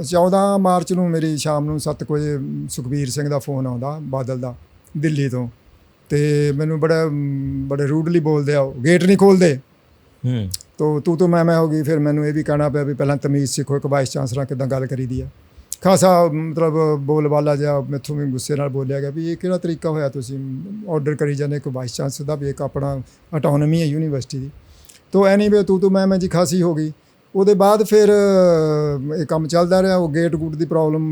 14 March ਨੂੰ ਮੇਰੀ ਸ਼ਾਮ ਨੂੰ 7 ਵਜੇ ਸੁਖਬੀਰ ਸਿੰਘ ਦਾ ਫੋਨ ਆਉਂਦਾ ਬਾਦਲ ਦਾ ਦਿੱਲੀ ਤੋਂ। ਤੇ ਮੈਨੂੰ ਬੜਾ ਬੜੇ ਰੂਡਲੀ ਬੋਲਦੇ ਆ ਗੇਟ ਨਹੀਂ ਖੋਲਦੇ। ਹੂੰ। ਤੋ ਤੂੰ ਤੋਂ ਮੈਂ ਮੈਂ ਹੋ ਗਈ ਫਿਰ ਮੈਨੂੰ ਇਹ ਵੀ ਕਹਿਣਾ ਪਿਆ ਵੀ ਪਹਿਲਾਂ ਤਮੀਜ਼ ਸਿੱਖੋ ਇੱਕ ਵਾਈਸ ਚਾਂਸਲਰ ਕਿਦਾਂ ਗੱਲ ਕਰੀਦੀ ਆ। ਖਾਸਾ ਮਤਲਬ ਬੋਲਬਾਲਾ ਜਿਹਾ ਮੈਥੋਂ ਵੀ ਗੁੱਸੇ ਨਾਲ ਬੋਲਿਆ ਗਿਆ ਵੀ ਇਹ ਕਿਹੜਾ ਤਰੀਕਾ ਹੋਇਆ ਤੁਸੀਂ ਆਰਡਰ ਕਰੀ ਜਾਂਦੇ ਇੱਕ ਵਾਈਸ ਚਾਂਸਲਰ ਦਾ ਵੀ ਇੱਕ ਆਪਣਾ ਆਟੋਨਮੀ ਹੈ ਯੂਨੀਵਰਸਿਟੀ ਦੀ। ਤੋ ਐਨੀਵੇ ਤੂੰ ਤੋਂ ਮੈਂ ਮੈਂ ਜੀ ਖਾਸੀ ਹੋ ਗਈ। ਉਹਦੇ ਬਾਅਦ ਫਿਰ ਇਹ ਕੰਮ ਚੱਲਦਾ ਰਿਹਾ। ਉਹ ਗੇਟ ਗੂਟ ਦੀ ਪ੍ਰੋਬਲਮ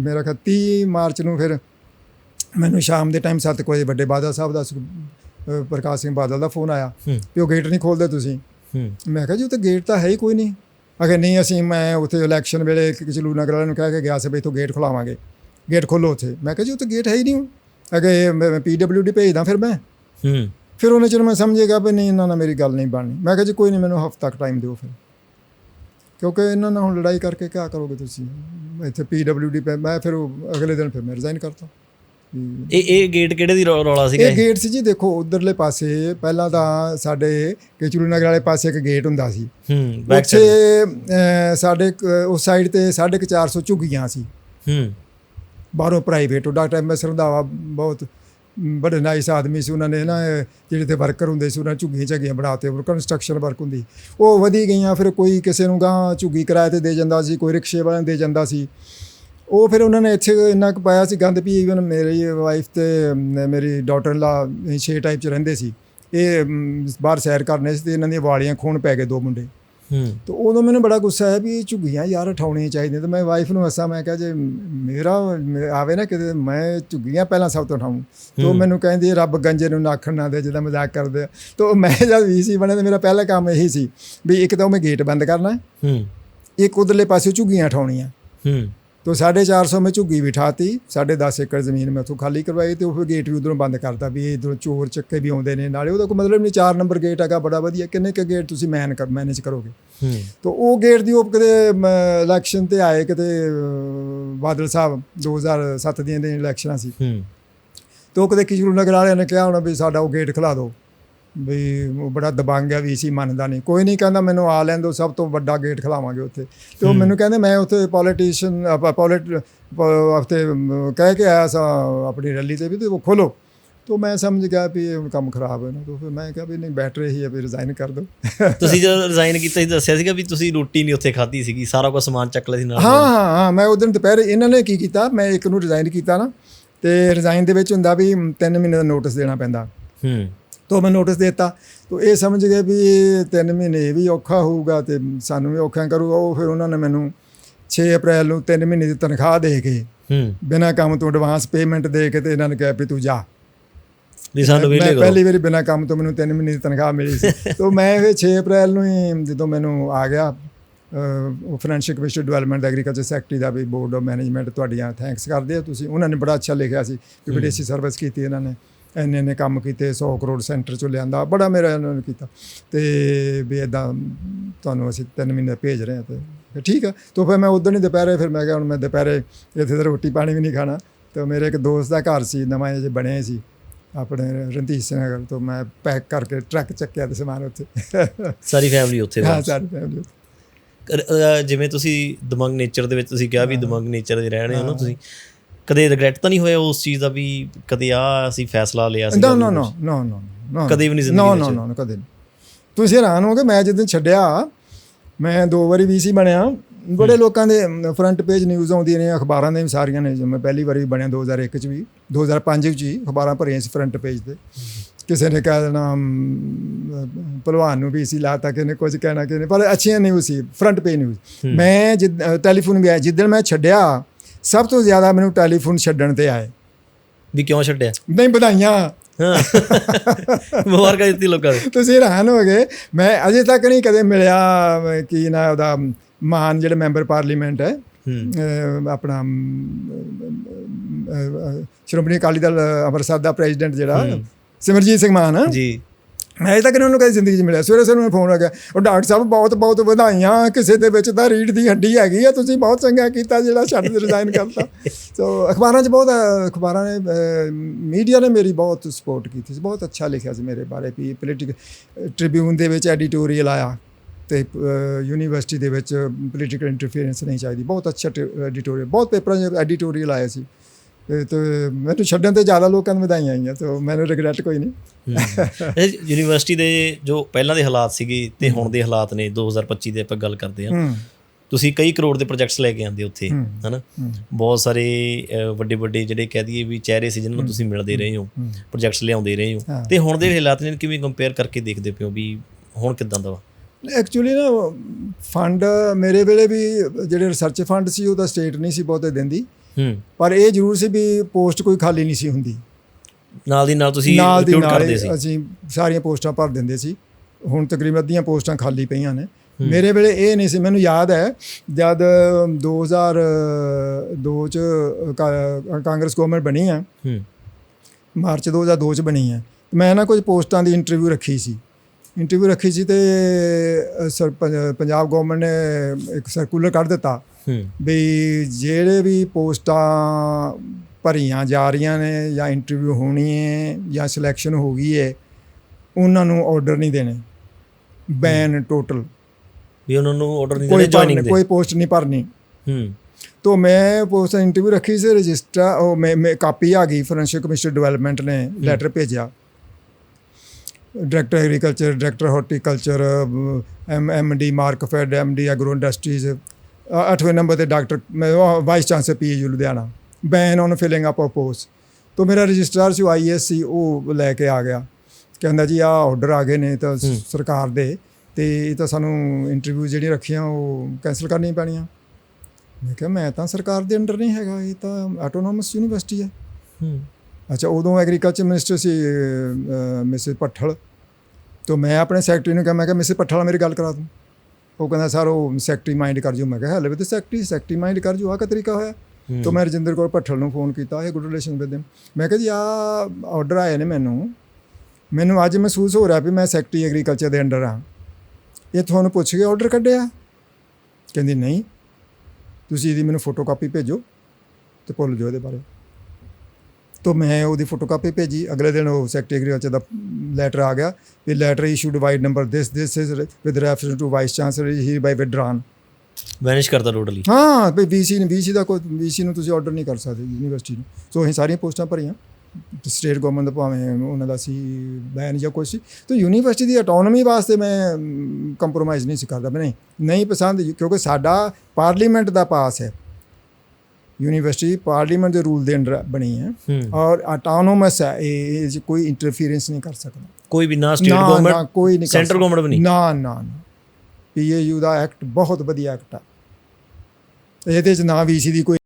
ਮੇਰਾ ਖਿਆਲ 30 ਮਾਰਚ ਨੂੰ ਫਿਰ ਮੈਨੂੰ ਸ਼ਾਮ ਦੇ ਟਾਈਮ 7 ਵਜੇ ਵੱਡੇ ਬਾਦਲ ਸਾਹਿਬ ਦਾ ਪ੍ਰਕਾਸ਼ ਸਿੰਘ ਬਾਦਲ ਦਾ ਫੋਨ ਆਇਆ ਵੀ ਉਹ ਗੇਟ ਨਹੀਂ ਖੋਲਦੇ ਤੁਸੀਂ। ਮੈਂ ਕਿਹਾ ਜੀ ਉੱਥੇ ਗੇਟ ਤਾਂ ਹੈ ਹੀ ਕੋਈ ਨਹੀਂ। ਅਗੇ ਨਹੀਂ ਅਸੀਂ ਮੈਂ ਉੱਥੇ ਇਲੈਕਸ਼ਨ ਵੇਲੇ ਕਿਸੇ ਨਗਰ ਵਾਲਿਆਂ ਨੂੰ ਕਹਿ ਕੇ ਗਿਆ ਸੀ ਵੀ ਇੱਥੋਂ ਗੇਟ ਖੁਲਾਵਾਂਗੇ। ਗੇਟ ਖੋਲੋ ਉੱਥੇ। ਮੈਂ ਕਿਹਾ ਜੀ ਉੱਥੇ ਗੇਟ ਹੈ ਹੀ ਨਹੀਂ। ਅਗੇ ਮੈਂ ਪੀਡਬਲਯੂਡੀ ਭੇਜਦਾ ਫਿਰ ਮੈਂ। ਹੂੰ। ਫਿਰ ਉਹਨੇ ਚਿਰ ਮੈਂ ਸਮਝੇਗਾ ਵੀ ਨਹੀਂ ਇਹਨਾਂ ਨਾਲ ਮੇਰੀ ਗੱਲ ਨਹੀਂ ਬਣਨੀ। ਮੈਂ ਕਿਹਾ ਜੀ ਕੋਈ ਨਹੀਂ ਮੈਨੂੰ ਹਫ਼ਤਾ ਟਾਈਮ ਦਿਓ ਫਿਰ। ਕਿਉਂਕਿ ਇਹਨਾਂ ਨਾਲ ਹੁਣ ਲੜਾਈ ਕਰਕੇ ਕੀ ਕਰੋਗੇ ਤੁਸੀਂ? ਇੱਥੇ ਪੀਡਬਲਯੂਡੀ ਪੇ ਮੈਂ ਫਿਰ ਅਗਲੇ ਦਿਨ ਫਿਰ ਮੈਂ ਰਿਜ਼ਾਈਨ ਕਰਤਾ। ਇਹ ਇਹ ਗੇਟ ਕਿਹੜੇ ਦੀ ਰੌਲਾ ਸੀਗਾ ਇਹ? ਗੇਟ ਸੀ ਜੀ ਦੇਖੋ ਉਧਰਲੇ ਪਾਸੇ ਪਹਿਲਾਂ ਤਾਂ ਸਾਡੇ ਕਿਚਲੂ ਨਗਰ ਵਾਲੇ ਪਾਸੇ ਇੱਕ ਗੇਟ ਹੁੰਦਾ ਸੀ। ਹੂੰ ਬੈਕ ਸਾਈਡ ਸਾਡੇ ਉਸ ਸਾਈਡ ਤੇ 450 ਝੁੱਗੀਆਂ ਸੀ। ਹੂੰ। ਬਾਹਰੋਂ private doctor M S Randhawa ਬਹੁਤ ਬੜੇ ਨਾਈਸ ਆਦਮੀ ਸੀ ਉਹਨਾਂ ਨੇ ਨਾ, ਜਿਹੜੇ ਤੇ ਵਰਕਰ ਹੁੰਦੇ ਸੀ, ਉਹਨਾਂ ਝੁੱਗੀਆਂ ਝੱਗੀਆਂ ਬਣਾਤੇ ਉਹ ਕੰਸਟਰਕਸ਼ਨ ਵਰਕ ਹੁੰਦੀ। ਉਹ ਵਧੀ ਗਈਆਂ, ਫਿਰ ਕੋਈ ਕਿਸੇ ਨੂੰ ਗਾਂ ਝੁੱਗੀ ਕਿਰਾਏ ਤੇ ਦੇ ਜਾਂਦਾ ਸੀ, ਕੋਈ ਰਿਕਸ਼ੇ ਵਾਲਿਆਂ ਨੂੰ ਦੇ ਜਾਂਦਾ ਸੀ। ਉਹ ਫਿਰ ਉਹਨਾਂ ਨੇ ਇੱਥੇ ਇੰਨਾ ਕੁ ਪਾਇਆ ਸੀ ਗੰਦ ਵੀ ਇਵਨ ਮੇਰੀ ਵਾਈਫ ਤੇ ਮੇਰੀ ਡਾਟਰ ਲਾ ਛੇ ਟਾਈਪ ਚ ਰਹਿੰਦੇ ਸੀ। ਇਹ ਬਾਹਰ ਸੈਰ ਕਰਨੇ ਸੀ ਤੇ ਇਹਨਾਂ ਦੀਆਂ ਵਾਲੀਆਂ ਖੂਨ ਪੈ ਗਏ ਦੋ ਮੁੰਡੇ। ਤੇ ਉਦੋਂ ਮੈਨੂੰ ਬੜਾ ਗੁੱਸਾ ਆਇਆ ਵੀ ਇਹ ਝੁੱਗੀਆਂ ਯਾਰ ਉਠਾਉਣੀਆਂ ਚਾਹੀਦੀਆਂ ਤੇ ਮੈਂ ਵਾਈਫ ਨੂੰ ਹੱਸਾਂ ਮੈਂ ਕਿਹਾ ਜੇ ਮੇਰਾ ਆਵੇ ਨਾ ਕਿਤੇ ਮੈਂ ਝੁੱਗੀਆਂ ਪਹਿਲਾਂ ਸਭ ਤੋਂ ਉਠਾਉਂ ਤੇ ਉਹ ਮੈਨੂੰ ਕਹਿੰਦੀ ਰੱਬ ਗੰਜੇ ਨੂੰ ਨਾਖਣ ਨਾ ਦੇ ਜਿਹਦਾ ਮਜ਼ਾਕ ਕਰਦੇ ਆ। ਤੇ ਮੈਂ ਜਦ ਵੀਸੀ ਬਣਿਆ ਤੇ ਮੇਰਾ ਪਹਿਲਾ ਕੰਮ ਇਹੀ ਸੀ ਵੀ ਇੱਕ ਤਾਂ ਮੈਂ ਗੇਟ ਬੰਦ ਕਰਨਾ ਹੂੰ। ਇੱਕ ਉਧਰਲੇ ਪਾਸੇ ਝੁੱਗੀਆਂ ਉਠਾਉਣੀਆਂ। ਹੂੰ। तो साढ़े चार सौ में झुग्गी बिठाती साढ़े दस एकड़ ਜ਼ਮੀਨ ਮੈਂ ਉੱਥੋਂ ਖਾਲੀ ਕਰਵਾਈ ਤੇ ਉਹ ਫਿਰ ਗੇਟ ਵੀ ਉਧਰੋਂ ਬੰਦ ਕਰਤਾ ਵੀ ਇਹ ਇਧਰੋਂ ਚੋਰ ਚੱਕੇ ਵੀ ਆਉਂਦੇ ਨੇ ਨਾਲੇ ਉਹਦਾ ਕੋਈ ਮਤਲਬ ਨਹੀਂ ਚਾਰ ਨੰਬਰ ਗੇਟ ਹੈਗਾ ਬੜਾ ਵਧੀਆ ਕਿੰਨੇ ਕ ਗੇਟ ਤੁਸੀਂ ਮੈਨ ਕਰ ਮੈਨੇਜ ਕਰੋਗੇ ਹੂੰ ਤੋ ਉਹ ਗੇਟ ਦੀ ਉਹ ਕਿਤੇ ਇਲੈਕਸ਼ਨ ਤੇ ਆਏ ਕਿਤੇ ਅਹ, ਬਾਦਲ ਸਾਹਿਬ 2007 ਦੀਆਂ ਦੇ ਇਲੈਕਸ਼ਨਾਂ ਸੀ ਹੂੰ ਤੋ ਕਿਤੇ ਕਿਸ਼ਰੂ ਨਗਰ ਵਾਲਿਆਂ ਨੇ ਕਿਹਾ ਹੋਣਾ ਵੀ ਸਾਡਾ ਉਹ ਗੇਟ ਖਿਲਾ ਦਿਓ ਵੀ ਉਹ ਬੜਾ ਦਬੰਗ ਵੀ ਸੀ ਮੰਨਦਾ ਨਹੀਂ। ਕੋਈ ਨਹੀਂ ਕਹਿੰਦਾ ਮੈਨੂੰ ਆ ਲੈਣ ਦਿਓ ਸਭ ਤੋਂ ਵੱਡਾ ਗੇਟ ਖਿਲਾਵਾਂਗੇ ਉੱਥੇ। ਤੇ ਉਹ ਮੈਨੂੰ ਕਹਿੰਦੇ ਮੈਂ ਉੱਥੇ ਪੋਲੀਟੀਸ਼ੀਅਨ ਪੋਲਿਟ ਹਫ਼ਤੇ ਕਹਿ ਕੇ ਆਇਆ ਸਾਂ ਆਪਣੀ ਰੈਲੀ ਤੇ ਵੀ ਤੇ ਉਹ ਖੋਲੋ। ਤੋ ਮੈਂ ਸਮਝ ਗਿਆ ਵੀ ਇਹ ਕੰਮ ਖਰਾਬ ਹੈ ਨਾ ਤੋ ਫਿਰ ਮੈਂ ਕਿਹਾ ਵੀ ਨਹੀਂ ਬੈਟਰ ਇਹੀ ਹੈ ਵੀ ਰਿਜ਼ਾਈਨ ਕਰ ਦਿਓ। ਤੁਸੀਂ ਜਦੋਂ ਰਿਜ਼ਾਈਨ ਕੀਤਾ ਸੀ ਦੱਸਿਆ ਸੀਗਾ ਵੀ ਤੁਸੀਂ ਰੋਟੀ ਨਹੀਂ ਉੱਥੇ ਖਾਧੀ ਸੀਗੀ ਸਾਰਾ ਕੁਝ ਸਮਾਨ ਚੱਕ ਲਿਆ ਸੀ ਨਾਲ ਹਾਂ ਹਾਂ ਹਾਂ ਮੈਂ ਉਦੋਂ ਦੁਪਹਿਰੇ ਇਹਨਾਂ ਨੇ ਕੀ ਕੀਤਾ ਮੈਂ ਇੱਕ ਨੂੰ ਰਿਜ਼ਾਈਨ ਕੀਤਾ ਨਾ ਤੇ ਰਿਜ਼ਾਈਨ ਦੇ ਵਿੱਚ ਹੁੰਦਾ ਵੀ 3 ਮਹੀਨੇ ਦਾ ਨੋਟਿਸ ਦੇਣਾ ਪੈਂਦਾ। ਹੂੰ। ਤੋ ਮੈਂ ਨੋਟਿਸ ਦਿੱਤਾ। ਤੋ ਇਹ ਸਮਝ ਗਏ ਵੀ ਇਹ 3 ਮਹੀਨੇ ਇਹ ਵੀ ਔਖਾ ਹੋਊਗਾ ਤੇ ਸਾਨੂੰ ਵੀ ਔਖਾ ਕਰੂਗਾ। ਉਹ ਫਿਰ ਉਹਨਾਂ ਨੇ ਮੈਨੂੰ 6 ਅਪ੍ਰੈਲ ਨੂੰ 3 ਮਹੀਨੇ ਦੀ ਤਨਖਾਹ ਦੇ ਕੇ ਹੂੰ। ਬਿਨਾਂ ਕੰਮ ਤੋਂ ਐਡਵਾਂਸ ਪੇਮੈਂਟ ਦੇ ਕੇ ਤੇ ਇਹਨਾਂ ਨੇ ਕਿਹਾ ਵੀ ਤੂੰ ਜਾ। ਵੀ ਸਾਨੂੰ ਵੇਲੇ ਕਰੋ। ਪਹਿਲੀ ਵਾਰੀ ਬਿਨਾਂ ਕੰਮ ਤੋਂ ਮੈਨੂੰ 3 ਮਹੀਨੇ ਦੀ ਤਨਖਾਹ ਮਿਲੀ ਸੀ। ਤੋ ਮੈਂ ਫਿਰ 6 ਅਪ੍ਰੈਲ ਨੂੰ ਹੀ ਜਦੋਂ ਮੈਨੂੰ ਆ ਗਿਆ ਉਹ financial commission development agriculture secretary ਦਾ ਵੀ ਬੋਰਡ ਆਫ ਮੈਨੇਜਮੈਂਟ ਤੁਹਾਡੀਆਂ ਥੈਂਕਸ ਕਰਦੇ ਆ ਤੁਸੀਂ। ਉਹਨਾਂ ਨੇ ਬੜਾ ਅੱਛਾ ਲਿਖਿਆ ਸੀ ਕਿ ਬੜੀ ਅੱਛੀ ਸਰਵਿਸ ਕੀਤੀ ਇਹਨਾਂ ਨੇ। ਇੰਨੇ ਇੰਨੇ ਕੰਮ ਕੀਤੇ 100 ਕਰੋੜ ਸੈਂਟਰ ਚੋਂ ਲਿਆਂਦਾ ਬੜਾ ਮੇਰਾ ਇਹਨਾਂ ਨੇ ਕੀਤਾ। ਤੇ ਵੀ ਇਦਾਂ ਤੁਹਾਨੂੰ ਅਸੀਂ 3 ਮਹੀਨੇ ਭੇਜ ਰਹੇ ਹਾਂ ਤੇ ਠੀਕ ਆ। ਤੋਂ ਫਿਰ ਮੈਂ ਉਦੋਂ ਹੀ ਦੁਪਹਿਰੇ ਫਿਰ ਮੈਂ ਕਿਹਾ ਹੁਣ ਮੈਂ ਦੁਪਹਿਰੇ ਇੱਥੇ ਤਾਂ ਰੋਟੀ ਪਾਣੀ ਵੀ ਨਹੀਂ ਖਾਣਾ। ਤੇ ਮੇਰੇ ਇੱਕ ਦੋਸਤ ਦਾ ਘਰ ਸੀ ਨਵਾਂ ਜਿਹਾ ਬਣਿਆ ਸੀ। ਆਪਣੇ ਰਣਧੀਰ ਸਿੰਘ ਨਗਰ ਤੋਂ ਮੈਂ ਪੈਕ ਕਰਕੇ ਟਰੱਕ ਚੱਕਿਆ ਤੇ ਸਮਾਨ ਉੱਥੇ। ਸਾਰੀ ਫੈਮਿਲੀ ਉੱਥੇ ਹਾਂ। ਸਾਰੀ ਫੈਮਿਲੀ ਜਿਵੇਂ ਤੁਸੀਂ ਦਮੰਗ ਨੇਚਰ ਦੇ ਵਿੱਚ ਤੁਸੀਂ ਕਿਹਾ ਵੀ ਦਮੰਗ ਨੇਚਰ ਦੇ ਰਹਿਣੇ ਹੋ ਨਾ ਤੁਸੀਂ ਕਦੇ ਰਿਗਰੈਟ ਤਾਂ ਨਹੀਂ ਹੋਇਆ ਉਸ ਚੀਜ਼ ਦਾ ਵੀ ਕਦੇ ਆ ਅਸੀਂ ਫੈਸਲਾ ਲਿਆ ਸੀ ਨੋ ਨੋ ਨੋ ਨੋ ਨੋ ਨੋ ਕਦੇ ਵੀ ਨਹੀਂ ਜ਼ਿੰਦਗੀ ਨੋ ਵਿੱਚ? ਨੋ ਨੋ ਕਦੇ ਨਹੀਂ। ਤੁਸੀਂ ਹੈਰਾਨ ਹੋਗੇ ਮੈਂ ਜਦੋਂ ਛੱਡਿਆ ਮੈਂ ਦੋ ਵਾਰੀ ਵੀਸੀ ਬਣਿਆ। ਬੜੇ ਲੋਕਾਂ ਦੇ ਫਰੰਟ ਪੇਜ ਨਿਊਜ਼ ਆਉਂਦੀਆਂ ਨੇ ਅਖਬਾਰਾਂ ਦੇ ਵੀ ਸਾਰੀਆਂ ਨੇ ਮੈਂ ਪਹਿਲੀ ਵਾਰੀ ਬਣਿਆ 2001 ਚ ਵੀ 2005 ਵਿੱਚ ਵੀ ਅਖਬਾਰਾਂ ਭਰੀਆਂ ਸੀ ਫਰੰਟ ਪੇਜ ਤੇ। ਕਿਸੇ ਨੇ ਕਹਿ ਦੇਣਾ ਅਮ, ਭਲਵਾਨ ਨੂੰ ਵੀ ਸੀ ਲਾਤਾ ਕਿ ਨੇ ਕੁਝ ਕਹਿਣਾ ਕਿ ਨੇ ਪਰ ਅੱਛੀਆਂ ਨਿਊਜ਼ ਸੀ ਫਰੰਟ ਪੇਜ ਨਿਊਜ਼ ਮੈਂ ਜਿੱਦ ਟੈਲੀਫੋਨ ਵੀ ਆਇਆ ਜਿੱਦਣ ਮੈਂ ਛੱਡਿਆ ਸਭ ਤੋਂ ਜ਼ਿਆਦਾ ਮੈਨੂੰ ਟੈਲੀਫੋਨ ਛੱਡਣ ਤੇ ਆਏ। ਵੀ ਕਿਉਂ ਛੱਡਿਆ? ਨਹੀਂ ਵਧਾਈਆਂ। ਹਾਂ। ਮੁਬਾਰਕਾਂ ਦਿੱਤੀ ਲੋਕਾਂ ਨੂੰ। ਤੁਸੀਂ ਹੈਰਾਨ ਹੋ ਗਏ। ਮੈਂ ਅਜੇ ਤੱਕ ਨਹੀਂ ਕਦੇ ਮਿਲਿਆ ਕੀ ਨਾ ਉਹਦਾ ਮਹਾਨ ਜਿਹੜੇ ਮੈਂਬਰ ਪਾਰਲੀਮੈਂਟ ਹੈ। ਆਪਣਾ ਸ਼੍ਰੋਮਣੀ ਅਕਾਲੀ ਦਲ ਅੰਮ੍ਰਿਤਸਰ ਦਾ ਪ੍ਰੈਜ਼ੀਡੈਂਟ ਜਿਹੜਾ ਸਿਮਰਜੀਤ ਸਿੰਘ ਮਾਨ। ਜੀ। ਮੈਂ ਅਜੇ ਤੱਕ ਇਹਨਾਂ ਨੂੰ ਕਦੇ ਜ਼ਿੰਦਗੀ 'ਚ ਮਿਲਿਆ। ਸਵੇਰੇ ਸਵੇਰੇ ਮੈਨੂੰ ਫੋਨ ਆ ਗਿਆ। ਉਹ ਡਾਕਟਰ ਸਾਹਿਬ ਬਹੁਤ ਬਹੁਤ ਵਧਾਈਆਂ। ਕਿਸੇ ਦੇ ਵਿੱਚ ਤਾਂ ਰੀੜ ਦੀ ਹੱਡੀ ਹੈਗੀ ਆ। ਤੁਸੀਂ ਬਹੁਤ ਚੰਗਾ ਕੀਤਾ ਜਿਹੜਾ ਛੱਡ ਦੇ ਰਿਜ਼ਾਈਨ ਕਰਤਾ। ਸੋ ਅਖਬਾਰਾਂ 'ਚ ਬਹੁਤ, ਅਖਬਾਰਾਂ ਨੇ ਮੀਡੀਆ ਨੇ ਮੇਰੀ ਬਹੁਤ ਸਪੋਰਟ ਕੀਤੀ ਸੀ। ਬਹੁਤ ਅੱਛਾ ਲਿਖਿਆ ਸੀ ਮੇਰੇ ਬਾਰੇ ਵੀ। ਪੋਲੀਟਿਕ ਟ੍ਰਿਬਿਊਨ ਦੇ ਵਿੱਚ ਐਡੀਟੋਰੀਅਲ ਆਇਆ। ਤੇ ਯੂਨੀਵਰਸਿਟੀ ਦੇ ਵਿੱਚ ਪੋਲੀਟੀਕਲ ਇੰਟਰਫੀਰੈਂਸ ਨਹੀਂ ਚਾਹੀਦੀ। ਬਹੁਤ ਅੱਛਾ ਐਡੀਟੋਰੀਅਲ ਬਹੁਤ ਪੇਪਰਾਂ 'ਚ ਐਡੀਟੋਰੀਅਲ ਆਏ ਸੀ। ਤੇ ਮੈਨੂੰ ਛੱਡਣ ਤੇ ਜ਼ਿਆਦਾ ਲੋਕਾਂ ਨੂੰ ਵਧਾਈਆਂ ਆਈਆਂ ਤੇ ਮੈਨੂੰ ਰਿਗਰੈਟ ਕੋਈ ਨਹੀਂ। ਇਹ ਯੂਨੀਵਰਸਿਟੀ ਦੇ ਜੋ ਪਹਿਲਾਂ ਦੇ ਹਾਲਾਤ ਸੀਗੇ ਤੇ ਹੁਣ ਦੇ ਹਾਲਾਤ ਨੇ 2025 ਦੇ ਆਪਾਂ ਗੱਲ ਕਰਦੇ ਹਾਂ ਤੁਸੀਂ ਕਈ ਕਰੋੜ ਦੇ ਪ੍ਰੋਜੈਕਟਸ ਲੈ ਕੇ ਆਂਦੇ ਉੱਥੇ। ਹਨਾ। ਬਹੁਤ ਸਾਰੇ ਵੱਡੇ ਵੱਡੇ ਜਿਹੜੇ ਕਹਿ ਦਈਏ ਵੀ ਚਿਹਰੇ ਸੀ ਜਿਨ੍ਹਾਂ ਨੂੰ ਤੁਸੀਂ ਮਿਲਦੇ ਰਹੇ ਹੋ। ਪ੍ਰੋਜੈਕਟਸ ਲਿਆਉਂਦੇ ਰਹੇ ਹੋ ਹਾਂ। ਤੇ ਹੁਣ ਦੇ ਹਾਲਾਤ ਨੇ ਕਿਵੇਂ ਕੰਪੇਅਰ ਕਰਕੇ ਦੇਖਦੇ ਪਿਓ ਵੀ ਹੁਣ ਕਿਦਾਂ ਦਾ ਵਾ ਐਕਚੁਅਲੀ ਨਾ ਫੰਡ ਮੇਰੇ ਵੇਲੇ ਵੀ ਜਿਹੜੇ ਰਿਸਰਚ ਫੰਡ ਸੀ ਉਹ ਤਾਂ ਸਟੇਟ ਨਹੀਂ ਸੀ ਬਹੁਤੇ ਦਿੰਦੀ ਹੂੰ। ਪਰ ਇਹ ਜ਼ਰੂਰ ਸੀ ਵੀ ਪੋਸਟ ਕੋਈ ਖਾਲੀ ਨਹੀਂ ਸੀ ਹੁੰਦੀ। ਨਾਲ ਦੀ ਨਾਲ ਤੁਸੀਂ ਨਾਲ ਦੀ ਨਾਲ ਅਸੀਂ ਸਾਰੀਆਂ ਪੋਸਟਾਂ ਭਰ ਦਿੰਦੇ ਸੀ। ਹੁਣ ਤਕਰੀਬਨ ਅੱਧੀਆਂ ਪੋਸਟਾਂ ਖਾਲੀ ਪਈਆਂ ਨੇ। ਮੇਰੇ ਵੇਲੇ ਇਹ ਨਹੀਂ ਸੀ। ਮੈਨੂੰ ਯਾਦ ਹੈ ਜਦ 2002 ਚ ਕਾਂਗਰਸ ਗਵਰਨਮੈਂਟ ਬਣੀ ਹੈ। ਮਾਰਚ 2002 ਚ ਬਣੀ ਹੈ। ਮੈਂ ਨਾ ਕੁਝ ਪੋਸਟਾਂ ਦੀ ਇੰਟਰਵਿਊ ਰੱਖੀ ਸੀ। ਇੰਟਰਵਿਊ ਰੱਖੀ ਸੀ ਤੇ ਪੰਜਾਬ ਗਵਰਨਮੈਂਟ ਨੇ ਇੱਕ ਸਰਕੂਲਰ ਕੱਢ ਦਿੱਤਾ। ਵੀ ਜਿਹੜੇ ਵੀ ਪੋਸਟਾਂ ਭਰੀਆਂ ਜਾ ਰਹੀਆਂ ਨੇ ਜਾਂ ਇੰਟਰਵਿਊ ਹੋਣੀ ਹੈ ਜਾਂ ਸਿਲੈਕਸ਼ਨ ਹੋ ਗਈ ਹੈ ਉਹਨਾਂ ਨੂੰ ਆਰਡਰ ਨਹੀਂ ਦੇਣੇ। ਬੈਨ ਟੋਟਲ ਵੀ ਉਹਨਾਂ ਨੂੰ ਆਰਡਰ ਨਹੀਂ ਦੇਣੇ ਜੁਆਇਨਿੰਗ ਦੇ। ਕੋਈ ਪੋਸਟ ਨਹੀਂ ਭਰਨੀ। ਹੂੰ। ਤੋ ਮੈਂ ਪੋਸਟ ਇੰਟਰਵਿਊ ਰੱਖੀ ਸੀ ਰਜਿਸਟਰ ਉਹ ਮੈਂ ਮੈਂ ਕਾਪੀ ਆ ਗਈ ਫੋਰੈਂਸਿਕ ਕਮਿਸ਼ਨਰ ਡਿਵੈਲਪਮੈਂਟ ਨੇ ਲੈਟਰ ਭੇਜਿਆ। Director agriculture director horticulture M M D Markfed M D agro industries ਅੱਠਵੇਂ number ਤੇ ਡਾਕਟਰ ਮੈਂ vice chancellor PU Ludhiana. Ban on filling up of post ਤੋਂ ਮੇਰਾ ਰਜਿਸਟਰਾਰ ਸੀ ਆਈਐਸ ਸੀ ਉਹ ਲੈ ਕੇ ਆ ਗਿਆ। ਕਹਿੰਦਾ ਜੀ ਆ ਆਰਡਰ ਆ ਗਏ ਨੇ ਤਾਂ ਸਰਕਾਰ ਦੇ। ਤੇ ਇਹ ਤਾਂ ਸਾਨੂੰ ਇੰਟਰਵਿਊ ਜਿਹੜੀਆਂ ਰੱਖੀਆਂ ਉਹ ਕੈਨਸਲ ਕਰਨੀਆਂ ਪੈਣੀਆਂ। ਮੈਂ ਕਿਹਾ ਮੈਂ ਤਾਂ ਸਰਕਾਰ ਦੇ ਅੰਡਰ ਨਹੀਂ ਹੈਗਾ ਇਹ ਤਾਂ ਆਟੋਨੋਮਸ ਯੂਨੀਵਰਸਿਟੀ ਹੈ। ਹੂੰ। ਅੱਛਾ ਉਦੋਂ ਐਗਰੀਕਲਚਰ ਮਿਨਿਸਟਰ ਸੀ ਮਿਸਿਸ ਪੱਠਲ। ਤੋਂ ਮੈਂ ਆਪਣੇ ਸੈਕਟਰੀ ਨੂੰ ਕਿਹਾ ਮੈਂ ਕਿਹਾ ਮਿਸਿਸ ਪੱਠਲ ਮੇਰੀ ਗੱਲ ਕਰਾ ਦੂੰ ਉਹ ਕਹਿੰਦਾ ਸਰ ਉਹ ਸੈਕਟਰੀ ਮਾਈਂਡ ਕਰ ਜੂ ਮੈਂ ਕਿਹਾ ਹਲੇ ਵੀ ਤੇ ਸੈਕਟਰੀ ਸੈਕਟਰੀ ਮਾਈਂਡ ਕਰ ਜੂ ਆ ਕਾ ਤਰੀਕਾ ਹੋਇਆ। ਤੋਂ ਮੈਂ ਰਜਿੰਦਰ ਕੌਰ ਪੱਠਲ ਨੂੰ ਫੋਨ ਕੀਤਾ ਇਹ ਗੁੱਡ ਰਿਲੇਸ਼ਨ ਵਿਦ them ਮੈਂ ਕਿਹਾ ਜੀ ਆ ਆਰਡਰ ਆਏ ਨੇ ਮੈਨੂੰ। ਮੈਨੂੰ ਅੱਜ ਮਹਿਸੂਸ ਹੋ ਰਿਹਾ ਵੀ ਮੈਂ ਸੈਕਟਰੀ ਐਗਰੀਕਲਚਰ ਦੇ ਅੰਡਰ ਆ ਇਹ ਤੁਹਾਨੂੰ ਪੁੱਛ ਕੇ ਆਰਡਰ ਕੱਢਿਆ? ਕਹਿੰਦੀ ਨਹੀਂ। ਤੁਸੀਂ ਇਹਦੀ ਮੈਨੂੰ ਫੋਟੋਕਾਪੀ ਭੇਜੋ ਤੇ ਭੁੱਲ ਜਾਓ ਇਹਦੇ ਬਾਰੇ। ਤੋਂ ਮੈਂ ਉਹਦੀ ਫੋਟੋਕਾਪੀ ਭੇਜੀ। ਅਗਲੇ ਦਿਨ ਉਹ ਸੈਕਟਰੀ ਐਗਰੀਕਲਚਰ ਦਾ ਲੈਟਰ ਆ ਗਿਆ। ਵੀ letter issued vide number this this is with reference to vice chancellor he by withdrawn vanish ਕਰਤਾ ਟੋਟਲੀ ਹਾਂ ਵੀ ਵੀਸੀ ਨੇ ਵੀਸੀ ਦਾ ਕੋਈ ਵੀਸੀ ਨੂੰ ਤੁਸੀਂ ਆਰਡਰ ਨਹੀਂ ਕਰ ਸਕਦੇ ਯੂਨੀਵਰਸਿਟੀ ਨੂੰ। ਸੋ ਅਸੀਂ ਸਾਰੀਆਂ ਪੋਸਟਾਂ ਭਰੀਆਂ। ਸਟੇਟ ਗਵਰਨਮੈਂਟ ਦਾ ਭਾਵੇਂ ਉਹਨਾਂ ਦਾ ਸੀ ਬੈਨ ਜਾਂ ਸੀ। ਤਾਂ ਯੂਨੀਵਰਸਿਟੀ ਦੀ ਆਟੋਨੋਮੀ ਵਾਸਤੇ ਮੈਂ ਕੰਪਰੋਮਾਈਜ਼ ਨਹੀਂ ਸੀ ਕਰਦਾ। ਮੈਂ ਨਹੀਂ ਨਹੀਂ ਪਸੰਦ ਕਿਉਂਕਿ ਸਾਡਾ ਪਾਰਲੀਮੈਂਟ ਦਾ ਪਾਸ ਹੈ। ਯੂਨੀਵਰਸਿਟੀ ਪਾਰਲੀਮੈਂਟ ਦੇ ਰੂਲ ਦੇ ਅੰਡਰ ਬਣੀ ਹੈ ਹੂੰ। ਔਰ ਆਟੋਨੋਮਸ ਹੈ ਇਹ ਕੋਈ ਇੰਟਰਫੀਰੈਂਸ ਨਹੀਂ ਕਰ ਸਕਦਾ। ਕੋਈ ਵੀ ਨਾ ਸਟੇਟ ਗਵਰਨਮੈਂਟ ਕੋਈ ਨਹੀਂ ਕਰ ਸੈਂਟਰ। ਗਵਰਨਮੈਂਟ ਵੀ ਨਹੀਂ। ਨਾ ਨਾ ਪੀਏਯੂ ਦਾ ਐਕਟ ਬਹੁਤ ਵਧੀਆ ਐਕਟ ਆ। ਇਹਦੇ 'ਚ ਨਾ ਵੀਸੀ ਦੀ ਕੋਈ